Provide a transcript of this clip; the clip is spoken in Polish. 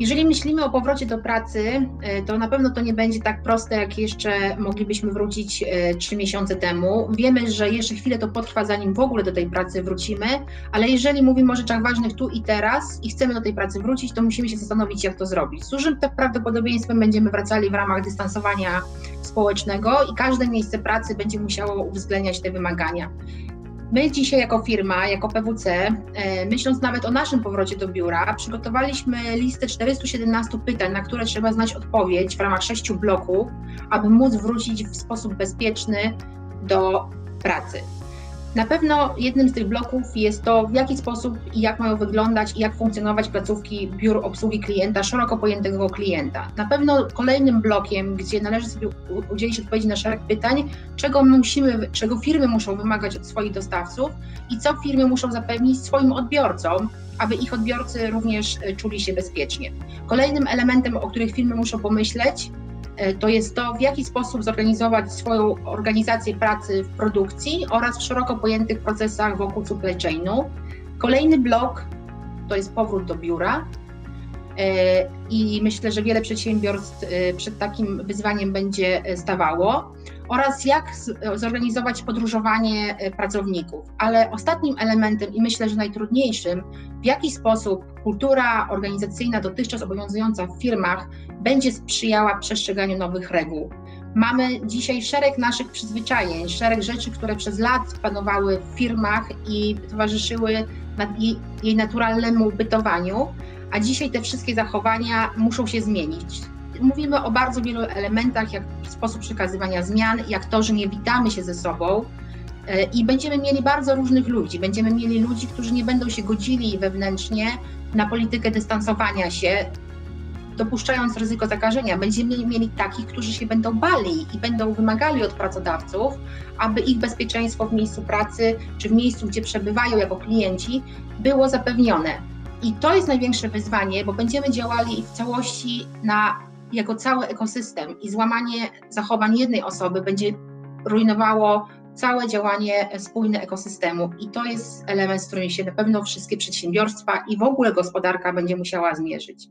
Jeżeli myślimy o powrocie do pracy, e, to na pewno to nie będzie tak proste, jak jeszcze moglibyśmy wrócić e, trzy miesiące temu. Wiemy, że jeszcze chwilę to potrwa, zanim w ogóle do tej pracy wrócimy, ale jeżeli mówimy o rzeczach ważnych tu i teraz i chcemy do tej pracy wrócić, to musimy się zastanowić, jak to zrobić. Z dużym prawdopodobieństwem będziemy wracali w ramach dystansowania społecznego i każde miejsce pracy będzie musiało uwzględniać te wymagania. My dzisiaj jako firma, jako PWC, e, myśląc nawet o naszym powrocie do biura, przygotowaliśmy listę 417 pytań, na które trzeba znać odpowiedź w ramach sześciu bloków, aby móc wrócić w sposób bezpieczny do pracy. Na pewno jednym z tych bloków jest to, w jaki sposób i jak mają wyglądać i jak funkcjonować placówki biur obsługi klienta, szeroko pojętego klienta. Na pewno kolejnym blokiem, gdzie należy sobie udzielić odpowiedzi na szereg pytań, czego musimy, czego firmy muszą wymagać od swoich dostawców i co firmy muszą zapewnić swoim odbiorcom, aby ich odbiorcy również e, czuli się bezpiecznie. Kolejnym elementem, o których firmy muszą pomyśleć, to jest to, w jaki sposób zorganizować swoją organizację pracy w produkcji oraz w szeroko pojętych procesach wokół supply chainu. Kolejny blok to jest powrót do biura. E, I myślę, że wiele przedsiębiorstw e, przed takim wyzwaniem będzie stawało oraz jak zorganizować podróżowanie e, pracowników. Ale ostatnim elementem i myślę, że najtrudniejszym, w jaki sposób kultura organizacyjna dotychczas obowiązująca w firmach będzie sprzyjała przestrzeganiu nowych reguł. Mamy dzisiaj szereg naszych przyzwyczajeń, szereg rzeczy, które przez lat panowały w firmach i towarzyszyły jej naturalnemu bytowaniu, a dzisiaj te wszystkie zachowania muszą się zmienić mówimy o bardzo wielu elementach, jak sposób przekazywania zmian, jak to, że nie witamy się ze sobą. E, I będziemy mieli bardzo różnych ludzi. Będziemy mieli ludzi, którzy nie będą się godzili wewnętrznie na politykę dystansowania się, dopuszczając ryzyko zakażenia. Będziemy mieli takich, którzy się będą bali i będą wymagali od pracodawców, aby ich bezpieczeństwo w miejscu pracy czy w miejscu, gdzie przebywają jako klienci, było zapewnione. I to jest największe wyzwanie, bo będziemy działali w całości na jako cały ekosystem i złamanie zachowań jednej osoby będzie rujnowało całe działanie spójne ekosystemu. I to jest element, z którym się na pewno wszystkie przedsiębiorstwa i w ogóle gospodarka będzie musiała zmierzyć.